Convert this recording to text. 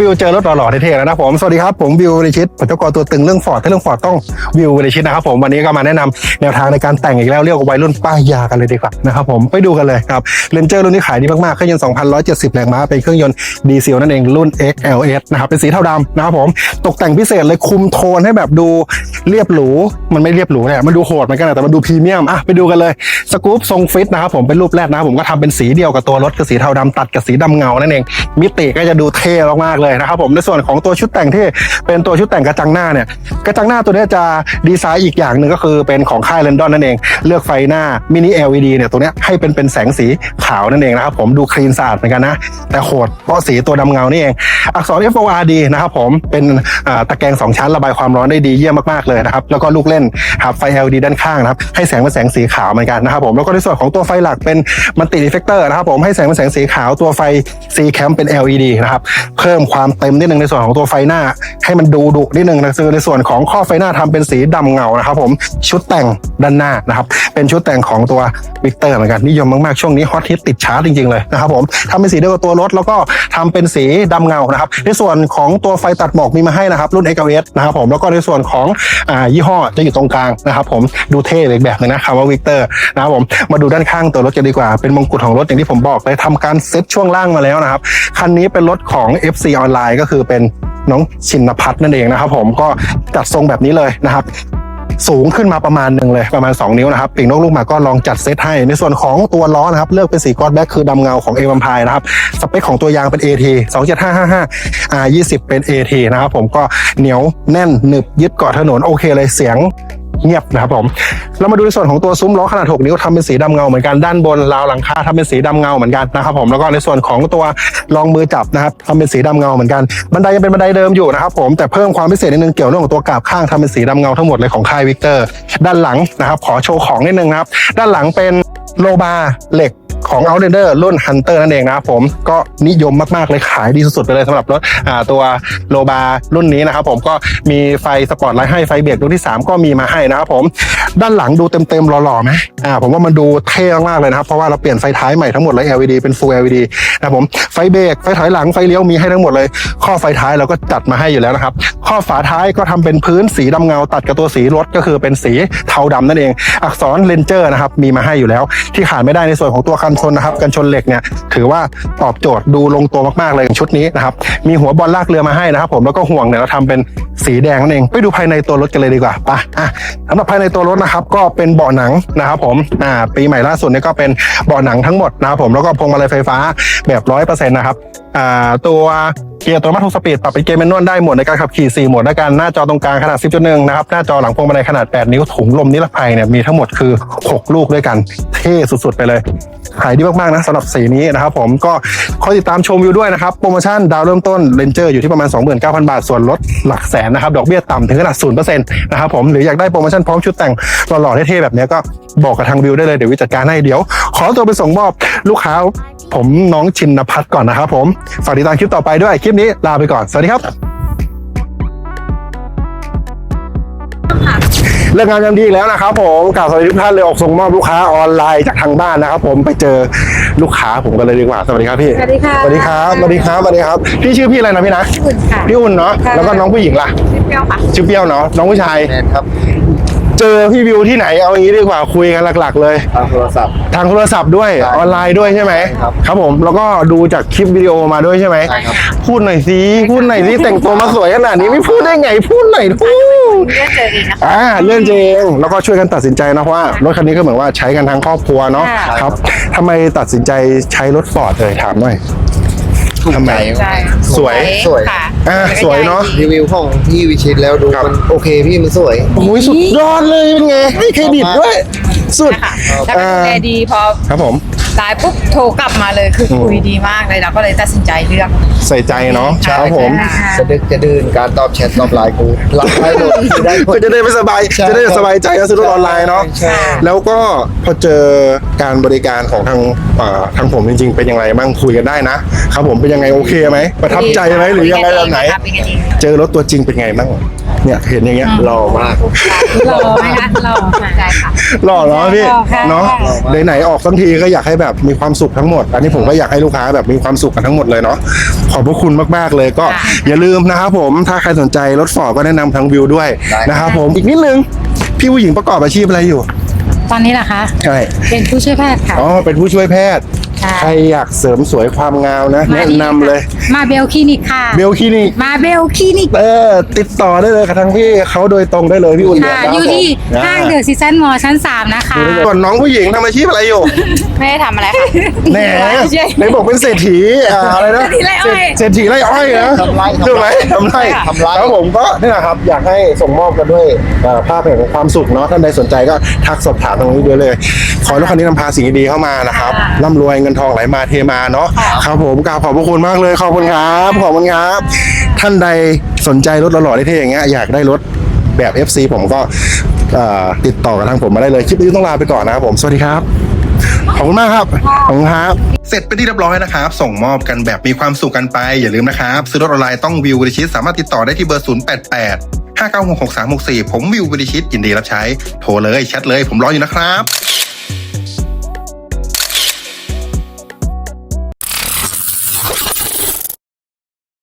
วิวเจอรถหล่อๆเท่ๆแล้วนะผมสวัสดีครับผมวิววริชิตปัจจุบันตัวตึงเรื่องฟอร์ดถ้าเรื่องฟอร์ดต้องวิววริชิตนะครับผมวันนี้ก็มาแนะนำแนวทางในการแต่งอีกแล้วเรียกว่าวัยรุ่นป้ายยากันเลยดีกว่านะครับผมไปดูกันเลยครับเรนเจอร์รุ่นนี้ขายดีมากๆเครื่องยนต์2,170 แรงม้าเป็นเครื่องยนต์ดีเซลนั่นเองรุ่น XLS นะครับเป็นสีเทาดำนะครับผมตกแต่งพิเศษเลยคุมโทนให้แบบดูเรียบหรูมันไม่เรียบหรูเนี่ยมันดูโหดเหมือนกันแต่มันดูพรีเมียมอะไปดูกันเลยสกู๊ปทรงฟิตนะครับผมเป็นรูปแรกนะผมก็ทำเป็นสีเดียวกับตัวรถคือสีเทาดำตัดกับสีดำเงานั่นเองมิติก็จะดูเท่มากๆเลยนะครับผมในส่วนของตัวชุดแต่งที่เป็นตัวชุดแต่งกระจังหน้าเนี่ยกระจังหน้าตัวนี้จะดีไซน์อีกอย่างหนึ่งก็คือเป็นของค่ายเรนดอนนั่นเอง เลือกไฟหน้ามินิ LED เนี่ยตัวนี้ให้เป็นเป็นแสงสีขาวนั่นเองนะครับผมดูคลีนสะอาดเหมือนกันนะ แต่โหดเพราะสีตัวดำเงานี่เอง อักษร FORD นะครับผมเป็นตะแกรงสองชั้นระบายความร้อนได้ดีเยี่ยมมากๆเลยนะครับแล้วก็ลูกเล่นครับไฟ LED ด้านข้างนะครับให้แสงเป็นแสงสีขาวเหมือนกันนะครับผมแล้วก็ในส่วนของตัวไฟหลักเป็นมันติด e ฟกเตอร์นะครับผมให้แสงเป็นแสงสีขาวตัวไฟ C cam เป็น LED นะครับเพิ่มความเต็มนิดนึงในส่วนของตัวไฟหน้า ให้มันดูดุนิดนึงนะคือในส่วนของข้อไฟหน้าทำเป็นสีดำเงานะครับผมชุดแต่งด้านหน้านะครับเป็นชุดแต่งของตัววิกเตอร์เหมือนกันนิยมมากๆช่วงนี้ฮอตฮิตติดชาร์ตจริงๆเลยนะครับผมทำเป็นสีเดียวกับตัวรถแล้วก็ทำเป็นสีดำเงานะครับในส่วนของตัวไฟตัดหมอกมีมาให้นะครับรุ่น XLS นะครับผมแล้วก็ในส่วนของอ่ายี่ห้อจะอยู่ตรงกลางนะครับผมดูเท่เลยแบบนึงนะคำว่าวิกเตอร์นะครับผมมาดูด้านข้างตัวรถกันดีกว่าเป็นมงกุฎของรถอย่างที่ผมบอกเลยทำการเซ็ตช่วงล่างมาแล้วนะครับคันนี้เป็นรถของ FC ออนไลน์ก็คือเป็นน้องชินพัฒน์นั่นเองนะครับ ผมก็จัดทรงแบบนี้เลยนะครับสูงขึ้นมาประมาณหนึ่งเลยประมาณ 2 นิ้วนะครับปีกนกลูกหมากก็ลองจัดเซตให้ ในส่วนของตัวล้อนะครับ เลือกเป็นสีกอดแบ็คคือดำเงาของเอวัมพายนะครับ สเปคของตัวยางเป็น AT 27555 R 20 เป็น AT นะครับผมก็เหนียวแน่นหนึบยึดเกาะถนนโอเคเลยเสียง เงียบนะครับผมเรามาดูในส่วนของตัวซุ้มล้อขนาด 6 นิ้วทำเป็นสีดำเงาเหมือนกันด้านบนราวหลังคาทำเป็นสีดำเงาเหมือนกันนะครับผมแล้วก็ในส่วนของตัวรองมือจับนะครับทำเป็นสีดำเงาเหมือนกันบันไดยังเป็นบันไดเดิมอยู่นะครับผมแต่เพิ่มความพิเศษนิดนึงเกี่ยวเรื่องของตัวกาบข้างทำเป็นสีดำเงาทั้งหมดเลยของค่ายวิกเตอร์ด้านหลังนะครับขอโชว์ของนิดนึงนะครับด้านหลังเป็นโลบาเหล็ก ของ Outlander รุ่น Hunter นั่นเองนะครับผมก็นิยมมาก ๆ เลยขายดีสุด ๆ ไปเลยสำหรับรถตัวโลบารุ่นนี้นะครับผมก็มีไฟสปอร์ตไลท์ให้ไฟเบรกรุ่นที่ 3 ก็มีมาให้นะครับผมด้านหลังดูเต็มๆหล่อๆไหมอ่าผมว่ามันดูเท่มากๆเลยนะครับ เพราะว่าเราเปลี่ยนไฟท้ายใหม่ทั้งหมดเลย LED เป็น Full LED นะครับผมไฟเบรกไฟถอยหลังไฟเลี้ยวมีให้ทั้งหมดเลย ข้อไฟท้ายเราก็จัดมาให้อยู่แล้วนะครับ ข้อฝาท้ายก็ทำเป็นพื้นสีดำเงาตัดกับตัวสีรถก็คือเป็นสีเทาดำนั่นเอง อักษรเลนเจอร์นะครับมีมาให้อยู่แล้ว ที่ขาดไม่ได้ในส่วนของตัวกันชนนะครับกันชนเหล็กเนี่ยถือว่าตอบโจทย์ดูลงตัวมากๆเลยชุดนี้นะครับมีหัวบอลลากเรือมาให้นะครับ ผมแล้วก็ห่วงเนี่ยเราทำเป็นสีแดงนั่นเองไปดูภายในตัวรถกันเลยดีกว่าไปอะสำหรับภายในตัวรถนะครับ ก็เป็นเบาะหนังนะครับ ผมอ่าปีใหม่ล่าสุดเนี่ยก็เป็นเบาะหนังทั้งหมดนะครับผมแล้วก็พวงมาลัยไฟฟ้าแบบร้อยเปอร์เซ็นต์นะครับอ่าตัว เกียร์อัตัวมัตทุสปีดปรับเป็นเกียร์แมนนวลได้หมดในการขับขี่4โหมดด้วยกันหน้าจอตรงกลางขนาด 10.1 นะครับ หน้าจอหลังพวงมาลัยขนาด 8 นิ้วถุงลมนิรภัยเนี่ยมีทั้งหมดคือ 6 ลูกด้วยกัน เท่สุดๆ ไปเลยขายดีมากๆนะสำหรับสีนี้นะครับผมก็คอยติดตามชมวิวด้วยนะครับ โปรโมชั่นดาวเริ่มต้นเลนเจอร์อยู่ที่ประมาณ 29,000 บาท ส่วนลดหลักแสนนะครับ ดอกเบี้ยต่ำถึงขนาด0%นะครับผมหรืออยากได้โปรโมชั่นพร้อมชุดแต่งหล่อๆเท่ๆแบบนี้ก็บอกกับทางวิวได้เลยเดี๋ยววิจัดการให้เดี๋ยว ขอตัวไปส่งมอบลูกค้า ผมน้องชินพัฒน์ก่อนนะครับผมฝากติดตามคลิปต่อไปด้วยคลิปนี้ลาไปก่อน สวัสดีครับเรื่องงานยามดีอีกแล้วนะครับผมกล่าวสวัสดีทุกท่านเลยออกส่งมอบลูกค้าออนไลน์จากทางบ้านนะครับผมไปเจอลูกค้าผมกันเลยดีกว่าสวัสดีครับพี่สวัสดีค่ะสวัสดีครับสวัสดีครับสวัสดีครับพี่ชื่อพี่อะไรนะพี่นะพี่อุ่นค่ะพี่อุ่นเนาะค่ะแล้วก็น้องผู้หญิงล่ะพี่เปรี้ยวค่ะชื่อเปรี้ยวเนาะน้องผู้ชายแนนครับ เจอพี่วิวที่ไหนเอาอย่างนี้ดีกว่าคุยกันหลัก ๆ เลย ทางโทรศัพท์ ทางโทรศัพท์ด้วยใช่ออนไลน์ด้วยใช่ไหมครับ ครับผมแล้วก็ดูจากคลิปวิดีโอมาด้วยใช่ไหมใช่ครับ พูดหน่อยสิพูดหน่อยสิแต่งตัวมาสวยขนาดนี้ไม่พูดได้ไงพูดหน่อยพูด เลือกเจอเองนะคะ อ่าเรื่องจริงแล้วก็ช่วยกันตัดสินใจนะเพราะว่ารถคันนี้ก็เหมือนว่าใช้กันทั้งครอบครัวเนาะค่ะ ครับทำไมตัดสินใจใช้รถฟอร์ดเลยถามหน่อย ถูกทำไม ใจใช่สวย สวย ค่ะอ่าสวยเนาะรีวิวของพี่วิชิตแล้วดูครับ มันโอเคพี่มันสวย โอ้ยสุดยอดเลยเป็นไงให้เครดิตด้วย สุดนะคะแล้วก็ดูแลดีพอครับผม ไลน์ปุ๊บโทรกลับมาเลยคือคุยดีมากเลยเราก็เลยตัดสินใจเลือก ใส่ใจเนาะค่ะครับผมค่ะจะดึกจะดื่นการตอบแชทตอบไลน์กูรับได้หมดได้หมก็ด จะได้ไม่สบายใช่จะได้สบายใจก็ซื้อรถออนไลน์เนาะใช่ แล้วก็พอเจอการบริการของทางเอ่อทางผมจริง ๆ เป็นยังไงบ้างคุยกันได้นะครับผมเป็นยังไงโอเคไหมประทับใจไหมหรือยังไงแบบไหนเป็นกันเอง เจอรถตัวจริงเป็นไงบ้างโเนี่ยเห็นอย่างเงี้ยหล่อมากหล่อไหมคะหล่อใจค่ะ หล่อเนาะพี่หล่อค่ะเนาะหล่อมากไหนๆออกทั้งทีก็อยากให้แบบมีความสุขทั้งหมด อันนี้ผมก็อยากให้ลูกค้าแบบมีความสุขกันทั้งหมดเลยเนาะขอบพระคุณมากๆเลยก็ค่ะอย่าลืมนะครับผมถ้าใครสนใจรถฟอร์ดก็แนะนำทางวิวด้วยนะครับผมอีกนิดนึงพี่ผู้หญิงประกอบอาชีพอะไรอยู่ ตอนนี้ล่ะคะใช่เป็นผู้ช่วยแพทย์ค่ะอ๋อเป็นผู้ช่วยแพทย์ค่ะ ใครอยากเสริมสวยความงามนะมาแนะดีนำเลย มาเบลคลินิกค่ะ เบลคลินิก มาเบลคลินิก เออ ติดต่อได้เลยกับทางพี่เขาโดยตรงได้เลยพี่อุ่นค่ะนะครับอยู่ที่ผมห้างเดอะซีซันมอชั้น 3 นะคะ ส่วนน้องผู้หญิงทำอาชีพอะไรอยู่ ไม่ได้ทำอะไรค่ะ แหนไหนบอกเป็นเศรษฐีอ่าอะไรนะเศรษฐีไร่อ้อยเศรษฐีไร่อ้อยนะทำไร่ถูกไหมทำไร่ทำไร่แล้วผมก็นี่แหละครับอยากให้ส่งมอบกันด้วยเอ่อภาพแห่งความสุขเนาะท่านใดสนใจก็ทักสอบถามตรงนี้ด้วยเลย ขอให้ลูกค้านี้นำพาสิ่งดีๆเข้ามานะครับร่ำรวยเงินทองไหลมาเทมาเนาะครับผมกราบขอบพระคุณมากเลยขอบคุณครับขอบคุณครับ ท่านใดสนใจรถหล่อๆเท่ๆอย่างเงี้ยอยากได้รถแบบ FC ผมก็เอ่อติดต่อกับทางผมมาได้เลย คลิปนี้ต้องลาไปก่อนนะครับผม สวัสดีครับ ขอบคุณมากครับ ขอบคุณครับ เสร็จไปนที่เรียบร้อยนะครับ ส่งมอบกันแบบมีความสุขกันไป อย่าลืมนะครับ ซื้อรถออนไลน์ต้องวิววิชิตสามารถติดต่อได้ที่เบอร์ 088 5966364 ผมวิววิชิตยินดีรับใช้ โทรเลยแชทเลย ผมรออยู่นะครับ